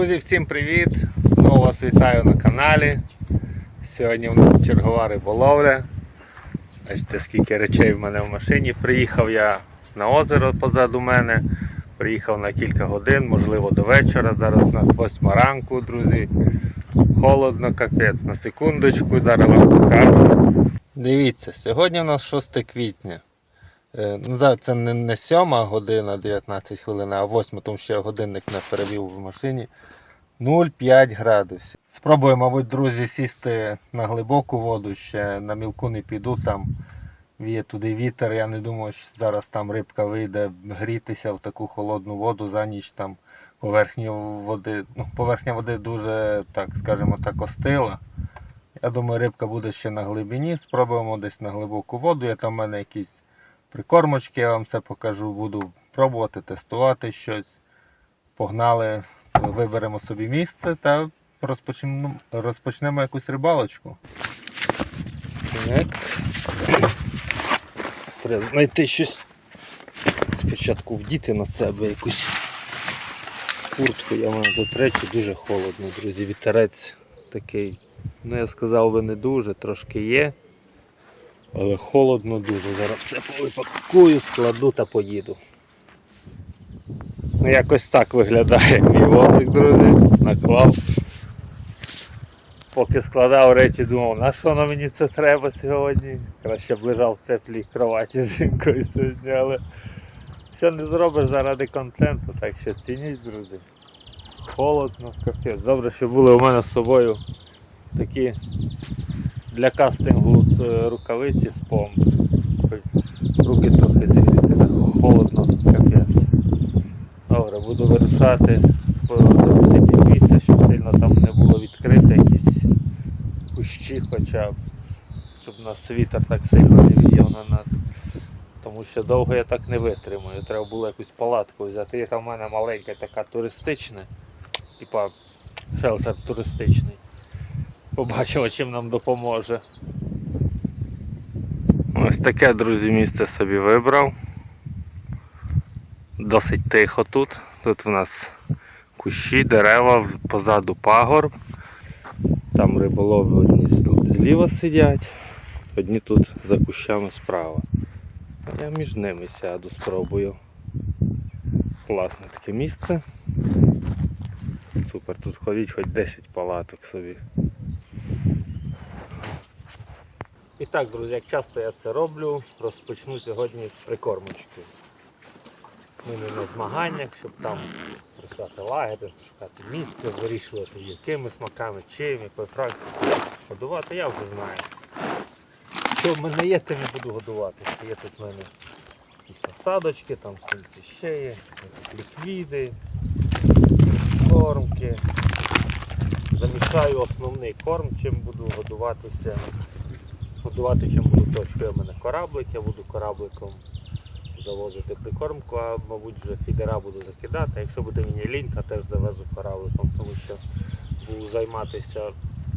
Друзі, всім привіт! Знову вас вітаю на каналі. Сьогодні у нас чергова риболовля. Бачите, скільки речей в мене в машині. Приїхав я на озеро позаду мене. Приїхав на кілька годин, можливо до вечора. Зараз у нас 8 ранку, друзі. Холодно, капець. На секундочку, зараз вам покажу. Дивіться, сьогодні у нас 6 квітня. Е, Ну, це не, не 7 година 19 хвилин, а 8, тому що я годинник не перевів в машині. 0,5 градусів. Спробую, мабуть, друзі, сісти на глибоку воду, ще на мілку не піду, там віє туди вітер. Я не думаю, що зараз там рибка вийде грітися в таку холодну воду за ніч там поверхня води. Ну, поверхня води дуже, так скажімо так, остила. Я думаю, рибка буде ще на глибині. Спробуємо десь на глибоку воду. Я там в мене якісь прикормочки, я вам все покажу. Буду пробувати, тестувати щось. Погнали, виберемо собі місце та розпочнемо, розпочнемо якусь рибалочку. Так. Треба знайти щось. Спочатку вдіти на себе якусь куртку. Я маю третю, дуже холодно, друзі. Вітерець такий. Ну я сказав би не дуже, трошки є. Але холодно дуже. Зараз все повипакую, складу та поїду. Ну якось так виглядає мій возик, друзі. Наклав. Поки складав речі, думав, на що воно мені це треба сьогодні. Краще б лежав в теплій кроваті з жінкою сьогодні, але що не зробиш заради контенту, так що цініть, друзі. Холодно, капець. Добре, що були у мене з собою такі для кастингу з е, рукавиці з пом. Руки трохи дивіться, холодно, капець. Добре, буду вирушати по дорозі підвіться, щоб сильно там не було відкрите якісь кущі хоча б, щоб нас вітер так сильно не віяв на нас. Тому що довго я так не витримую. Треба було якусь палатку взяти. Яка в мене маленька така туристична, типа шелтер туристичний. Побачимо, чим нам допоможе. Ось таке, друзі, місце собі вибрав. Досить тихо тут. Тут в нас кущі, дерева, позаду пагорб. Там риболови одні зліва сидять, одні тут за кущами справа. Я між ними сяду, спробую. Класне таке місце. Супер, тут ходіть хоч 10 палаток собі. І так, друзі, як часто я це роблю, розпочну сьогодні з прикормочки. Ми не на змаганнях, щоб там працювати лагеря, шукати місце, вирішувати, якими смаками, чим, якою практикою. Годувати я вже знаю. Що в мене є, тим і буду годувати. Є тут в мене якісь насадочки, там синці ще є ліквіди, кормки. Замішаю основний корм, чим буду годуватися. Годувати чим буду то, що є в мене кораблик, я буду корабликом завозити прикормку, а мабуть вже фідера буду закидати. Якщо буде мені лінь, то теж завезу корабликом, тому що буду займатися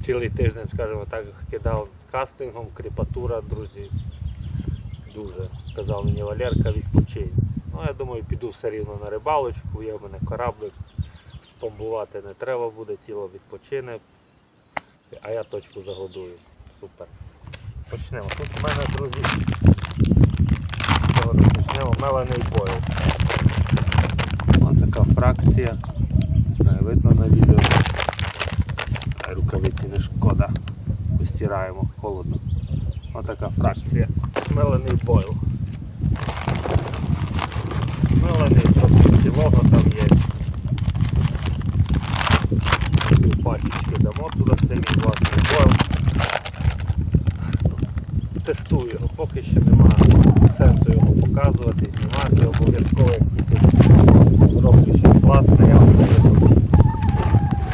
цілий тиждень, скажімо так, кидав кастингом, кріпатура, друзі. Дуже. Казав мені Валерка, відпочинь. Ну, я думаю, піду все рівно на рибалочку, є в мене кораблик, спомбувати не треба буде, тіло відпочине, а я точку загодую. Супер. Почнемо. Тут у мене, друзі, почнемо мелений бойл. Ось така фракція. Не видно на відео. Рукавиці не шкода. Постираємо, холодно. Ось така фракція. Мелений бойл. Мелений трохи цілого там є. Дві пачечки дамо туди, це мій власний бойл тестую його, поки що немає сенсу його показувати, знімати, обов'язково як тільки зроблю щось власне, я вам покажу.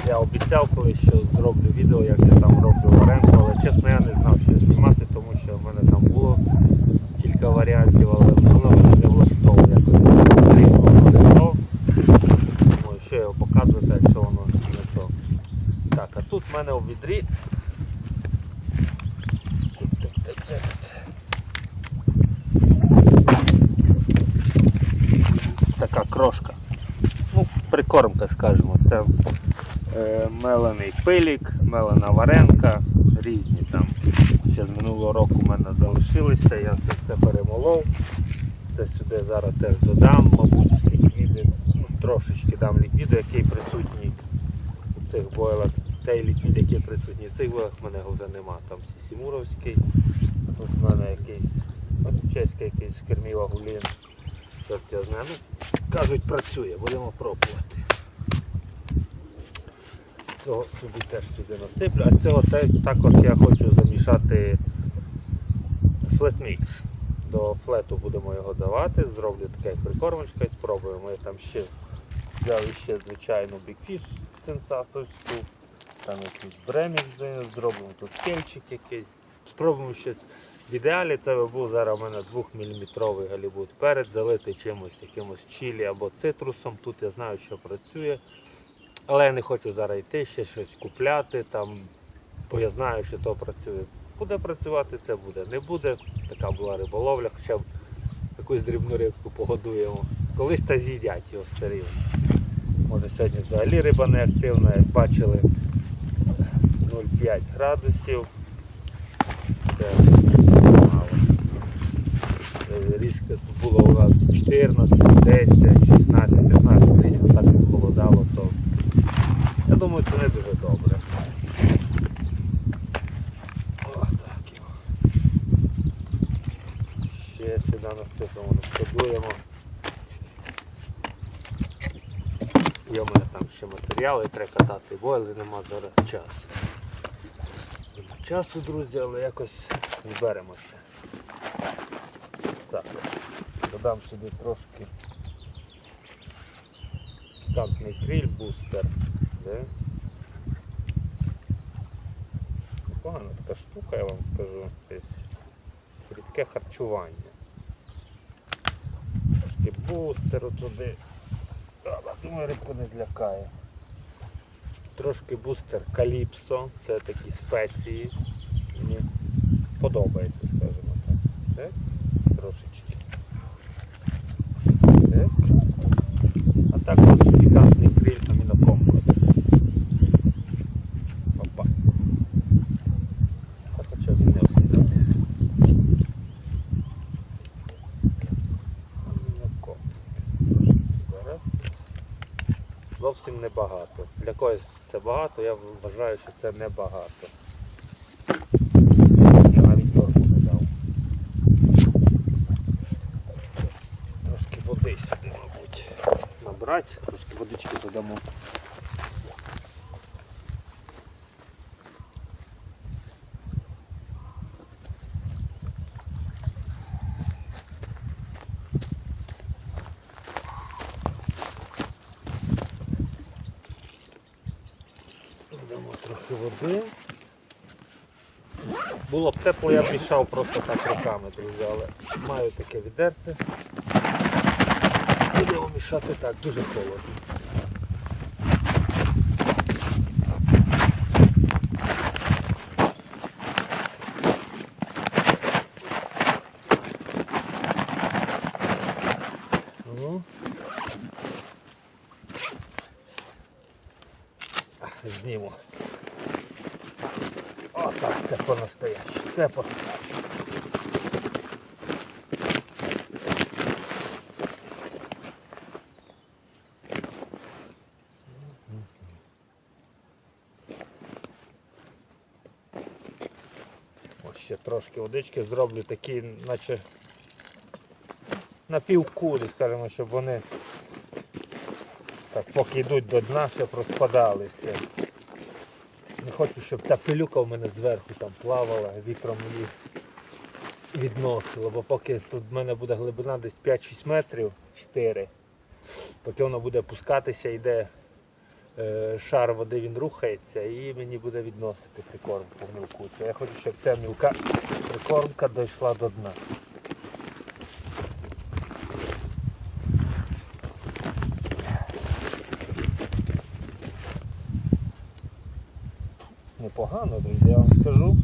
Я обіцяв колись, що зроблю відео, як я там роблю варенку, але чесно я не знав, що знімати, тому що в мене там було кілька варіантів, але воно мене не влаштовує якось різно не то. Думаю, що його показувати, якщо воно не то. Так, а тут в мене у відрі така крошка. ну, прикормка, скажімо, це е, мелений пилік, мелена варенка, різні там. Ще з минулого року в мене залишилися, я це все перемолов. Це сюди зараз теж додам, мабуть, ліквіди, ну, трошечки дам ліквіду, який присутній у цих бойлах. Той ліквід, який присутній в в мене вже нема. Там Сісімуровський, тут в мене якийсь, чеський якийсь керміва гулін. Чорт знаю. Ну, кажуть, працює, будемо пробувати. Цього собі теж сюди насиплю. А цього також я хочу замішати флетмікс. До флету будемо його давати, зроблю таке прикормочка і спробуємо. Я там ще взяв ще звичайну бікфіш сенсасовську, там якийсь бремікс зробимо, тут кельчик якийсь. Спробуємо щось. В ідеалі це би був зараз у мене 2-мм галібут перед, залитий чимось, якимось чилі або цитрусом. Тут я знаю, що працює. Але я не хочу зараз йти, ще щось купляти, там, бо я знаю, що то працює. Буде працювати, це буде. Не буде. Така була риболовля, хоча б якусь дрібну рибку погодуємо. Колись та з'їдять його все рівно. Може сьогодні взагалі риба не активна, як бачили 0,5 градусів. Це мало. Різко було у нас 14, 10, 16, 15, різко так похолодало, то я думаю, це не дуже добре. Ще сюди насипемо, не шкодуємо. Є в мене там ще матеріали, треба катати бойли, нема зараз часу. Часу, друзі, але якось зберемося. Так, додам сюди трошки пікантний криль бустер. Погана така штука, я вам скажу. Десь рідке харчування. Трошки бустеру туди. Думаю, рибку не злякає. Трошки бустер каліпсо, це такі спеції. Мені подобається, скажімо так. Так? Трошечки. Так. А також пікантний криль амінокомплекс. Опа. А хоча він не осідає. Амінокомплекс. Трошки зараз. Зовсім небагато. Для когось багато, я вважаю, що це небагато. Я навіть торгу не дав. Трошки води сюди, мабуть, набрати, трошки водички додамо. Додамо трохи води. Було б тепло, я б мішав просто так руками, друзі, але маю таке відерце. Будемо мішати так, дуже холодно. Ну. А, Зніму. О, так, це по-настоящему. Це по-справжньому. Ось ще трошки водички зроблю такі, наче напівкулі, скажімо, щоб вони так, поки йдуть до дна, щоб розпадалися. Не хочу, щоб ця пилюка в мене зверху там плавала, вітром її відносило, бо поки тут в мене буде глибина десь 5-6 метрів, 4, поки воно буде пускатися, йде шар води, він рухається і мені буде відносити прикормку в мілку. Я хочу, щоб ця мілка прикормка дійшла до дна. Непогано, друзі, я вам скажу.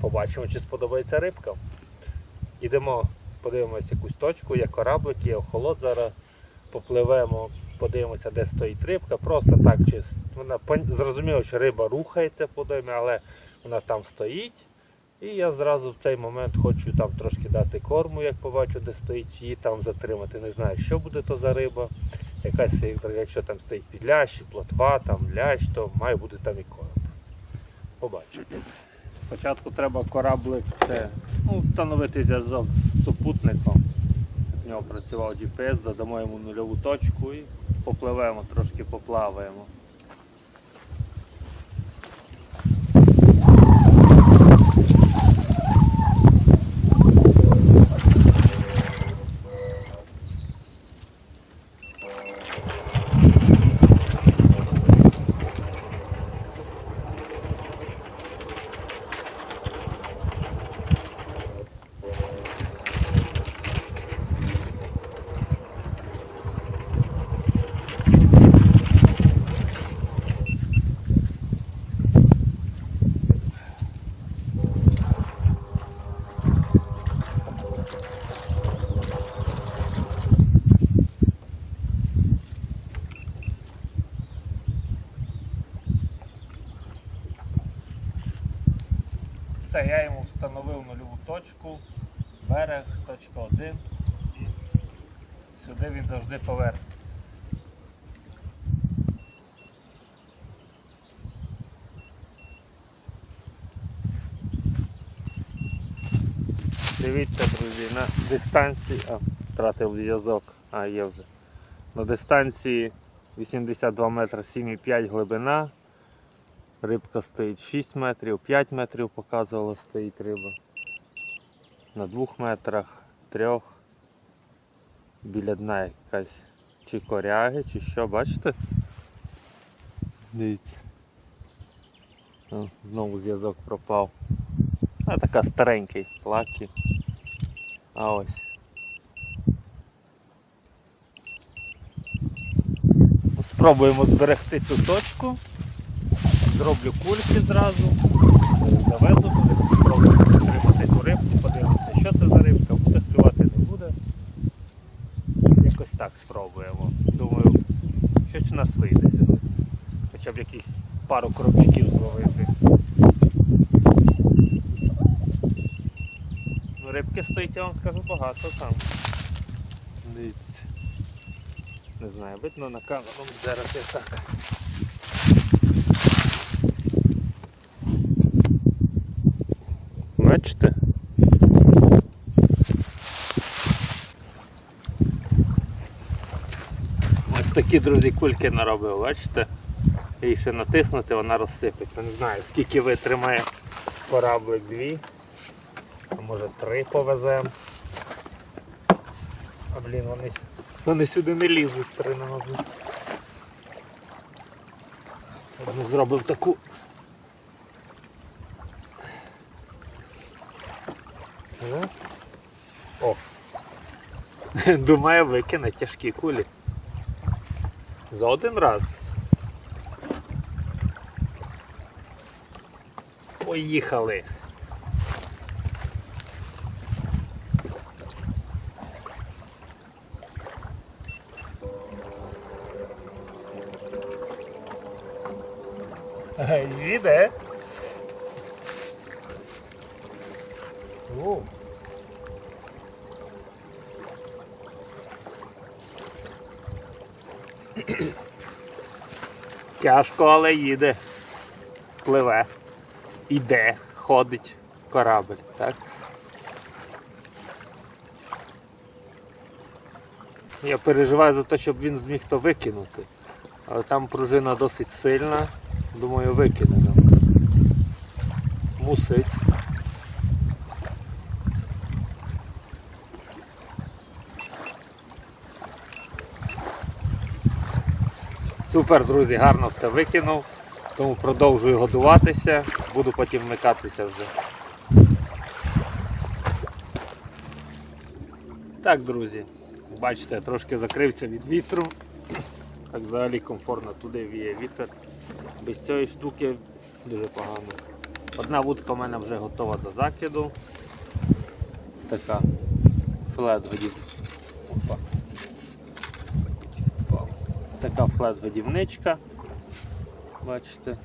Побачимо, чи сподобається рибка. Ідемо, подивимось якусь точку, є кораблик, є охолод зараз попливемо, подивимося, де стоїть рибка. Просто так чисто. Вона зрозуміло, що риба рухається в водоймі, але вона там стоїть. І я зразу в цей момент хочу там трошки дати корму, як побачу, де стоїть, її там затримати. Не знаю, що буде то за риба. Якась, якщо там стоїть підлящ, плотва, там лящ, то має бути там і корм. Побачу. Спочатку треба кораблик це, ну, встановити зв'язок з супутником. Нього працював GPS, задамо йому нульову точку і попливемо, трошки поплаваємо. Все, я йому встановив нульову точку, точка 1. І сюди він завжди повернеться. Дивіться, друзі, на дистанції. А, втратив зв'язок. А, є вже. На дистанції 82 метри 7,5 глибина. Рибка стоїть 6 метрів, 5 метрів показувало стоїть риба. На 2 метрах, 3. Біля дна якась чи коряги, чи що, бачите? Дивіться. Знову зв'язок пропав. А така старенький лакі. А ось. Спробуємо зберегти цю точку. Зроблю кульки зразу, заведу туди, спробую тримати ту рибку, подивимося, що це за рибка, буде клювати, не буде. Якось так спробуємо. Думаю, щось у нас вийде сьогодні. Хоча б якісь пару коробчиків зловити. Ну, рибки стоїть, я вам скажу, багато там. Дивіться. Не знаю, видно на камеру, зараз я так. Бачите? Ось такі, друзі, кульки наробив, бачите? І ще натиснути, вона розсипеться. Не знаю, скільки витримає кораблик дві. А може три повеземо. А блін, вони, вони сюди не лізуть, три на мабуть. Одну зробив таку. О. Думаю, викине тяжкі кулі. За один раз. Поїхали. Їде. О. Тяжко, але їде. Пливе. Іде, ходить корабль, так? Я переживаю за те, щоб він зміг то викинути. Але там пружина досить сильна. Думаю, викине нам. Мусить. Супер, друзі, гарно все викинув. Тому продовжую годуватися, буду потім вмикатися вже. Так, друзі, бачите, трошки закрився від вітру. Так взагалі комфортно туди віє вітер. Без цієї штуки дуже погано. Одна вудка в мене вже готова до закиду. Така флет. Опа. така флет-годівничка. Бачите.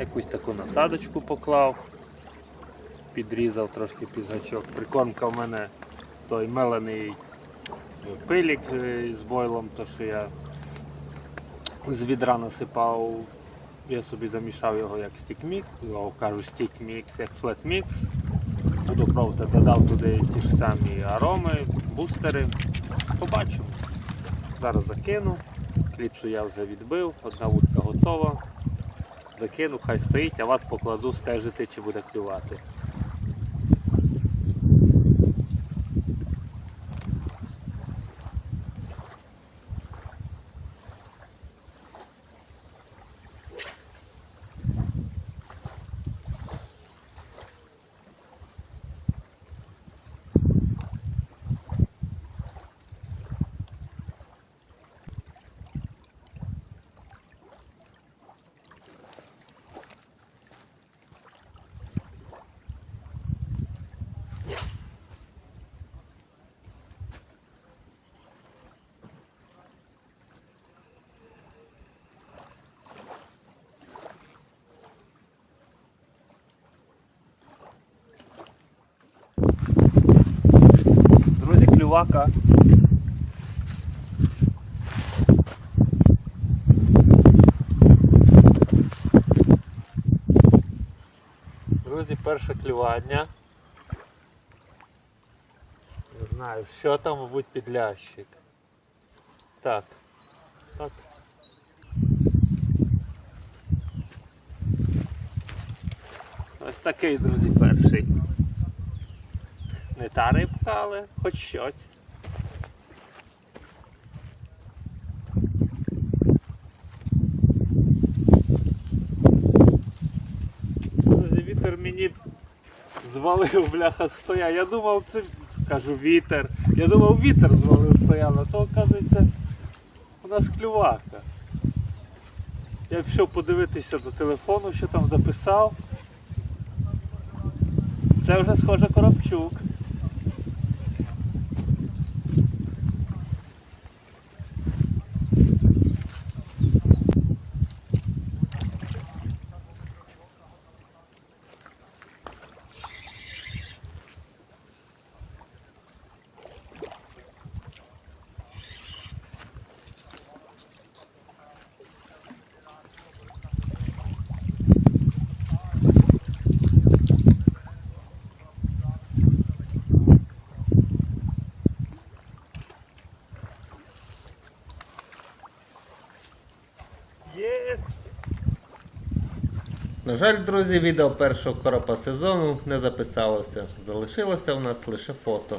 Якусь таку насадочку поклав. Підрізав трошки під гачок. Прикормка в мене той мелений пилік е, з бойлом, то що я з відра насипав. Я собі замішав його як стік-мікс, кажу стік-мікс, як флет-мікс. Буду пробувати, додав туди ті ж самі ароми, бустери. Побачимо. Зараз закину. Кліпсу я вже відбив, одна вудка готова. Закину, хай стоїть, а вас покладу стежити, чи буде клювати. Клювака. Друзі, перше клювання. Не знаю, що там, мабуть, підлящик. Так. Так. Ось такий, друзі, перший. Не та рибка, але хоч щось. Вітер мені звалив бляха стоя. Я думав, це кажу вітер. Я думав вітер звалив стояв, а то оказується у нас клювака. Я пішов подивитися до телефону, що там записав. Це вже схоже коробчук. Є. На жаль, друзі, відео першого коропа сезону не записалося. Залишилося у нас лише фото.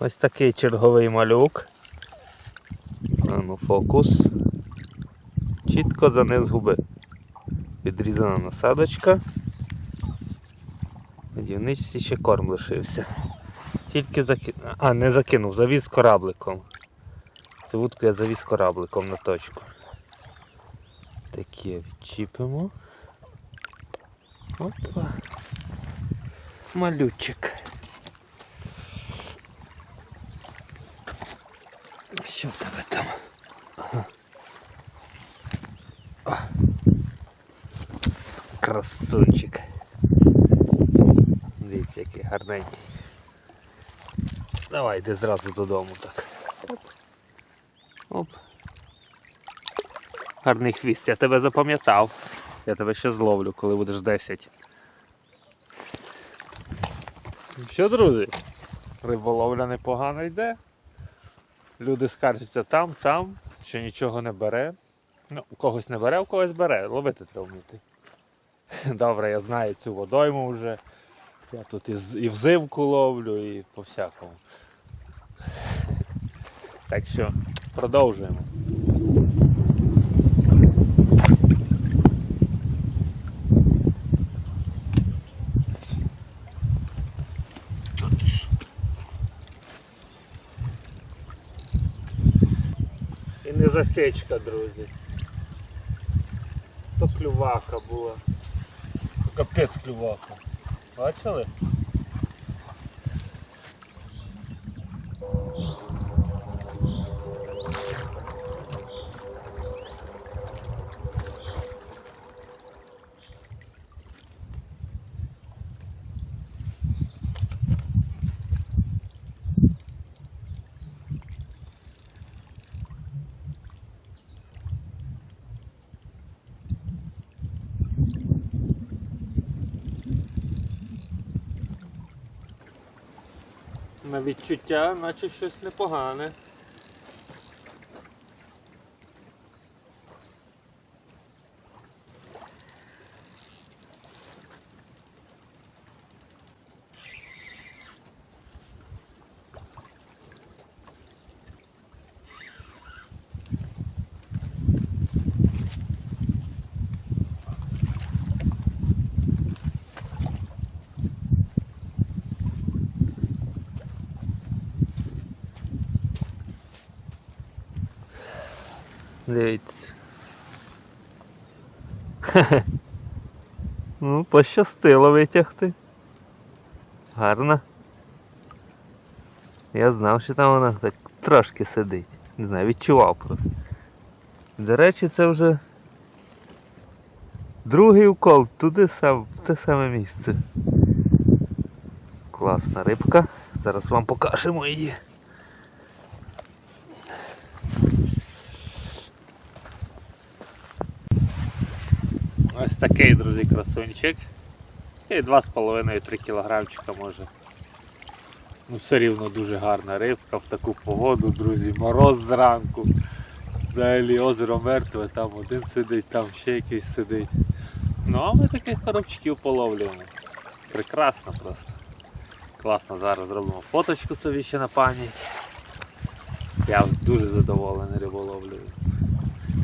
Ось такий черговий малюк. Ну фокус. Чітко за низ губи. Відрізана насадочка. На дівничці ще корм лишився. Тільки закинув. А, не закинув, завіз корабликом. Цю вудку я завіз корабликом на точку. Таке відчіпимо. Опа. Малючик. Що в тебе там? Ага. Красунчик. Дивіться, який гарненький. Давай, йди зразу додому так. Оп. Оп. Гарний хвіст, я тебе запам'ятав. Я тебе ще зловлю, коли будеш 10. Ну Що, друзі? Риболовля непогано йде. Люди скаржаться там, там, що нічого не бере. Ну, у когось не бере, у когось бере. Ловити треба вміти. Добре, я знаю цю водойму вже. Я тут і, і взимку ловлю, і по всякому. Так що продовжуємо. Не засічка, друзі. То клювака була. Капець клювака. Бачили? Відчуття, наче щось непогане. Дивіться. Ну, пощастило витягти. Гарно. Я знав, що там вона так трошки сидить. Не знаю, відчував просто. До речі, це вже другий укол туди сам, в те саме місце. Класна рибка. Зараз вам покажемо її. Ось такий, друзі, красунчик. І 2,5-3 кілограмчика може. Ну все рівно дуже гарна рибка в таку погоду, друзі, мороз зранку. Взагалі озеро мертве, там один сидить, там ще якийсь сидить. Ну а ми таких коробчиків половлюємо. Прекрасно просто. Класно, зараз зробимо фоточку собі ще на пам'ять. Я дуже задоволений риболовлею.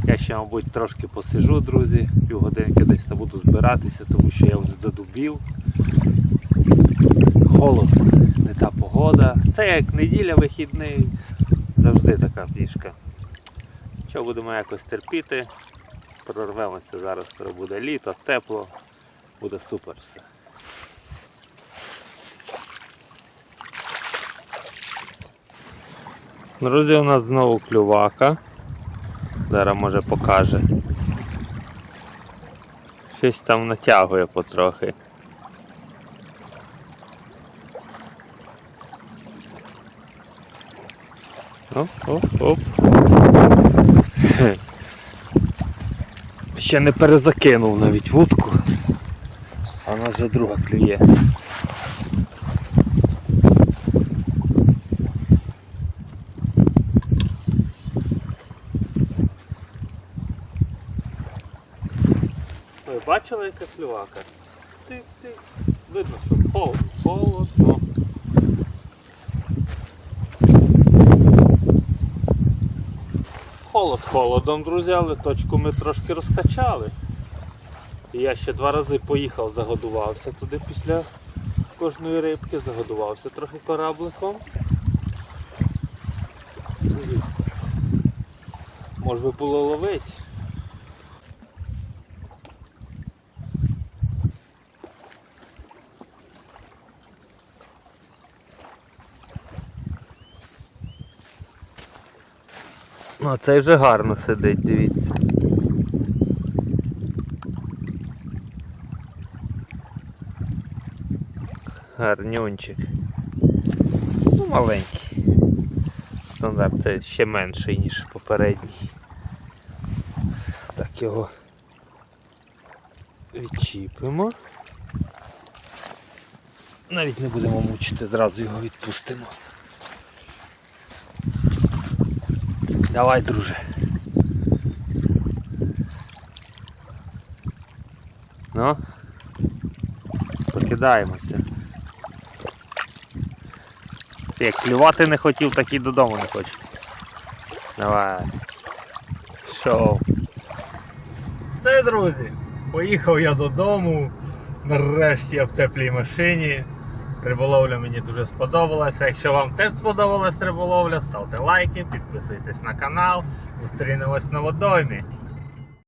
Я ще, мабуть, трошки посижу, друзі, півгодинки десь та буду збиратися, тому що я вже задубів. Холодно, не та погода. Це як неділя вихідний, завжди така фішка. Що будемо якось терпіти, прорвемося зараз, коли буде літо, тепло, буде супер все. Друзі, у нас знову клювака. Зараз може покаже. Щось там натягує потрохи. Оп, оп, оп. Ще не перезакинув навіть вудку, а вона вже друга клює. бачили, яка клювака? Тик-тик. Видно, що холодно, полотно. Холод холодом, друзі, але точку ми трошки розкачали. Я ще два рази поїхав, загодувався туди після кожної рибки, загодувався трохи корабликом. Може би було ловить. А цей вже гарно сидить, дивіться. Гарнюнчик. Ну, маленький. Стандарт це ще менший, ніж попередній. Так його відчіпимо. Навіть не будемо мучити, зразу його відпустимо. Давай, друже. Ну, покидаємося. Як клювати не хотів, так і додому не хоче. Давай. Шоу. Все, друзі. Поїхав я додому. Нарешті я в теплій машині. Риболовля мені дуже сподобалася. Якщо вам теж сподобалась риболовля, ставте лайки, підписуйтесь на канал. Зустрінемось на водоймі.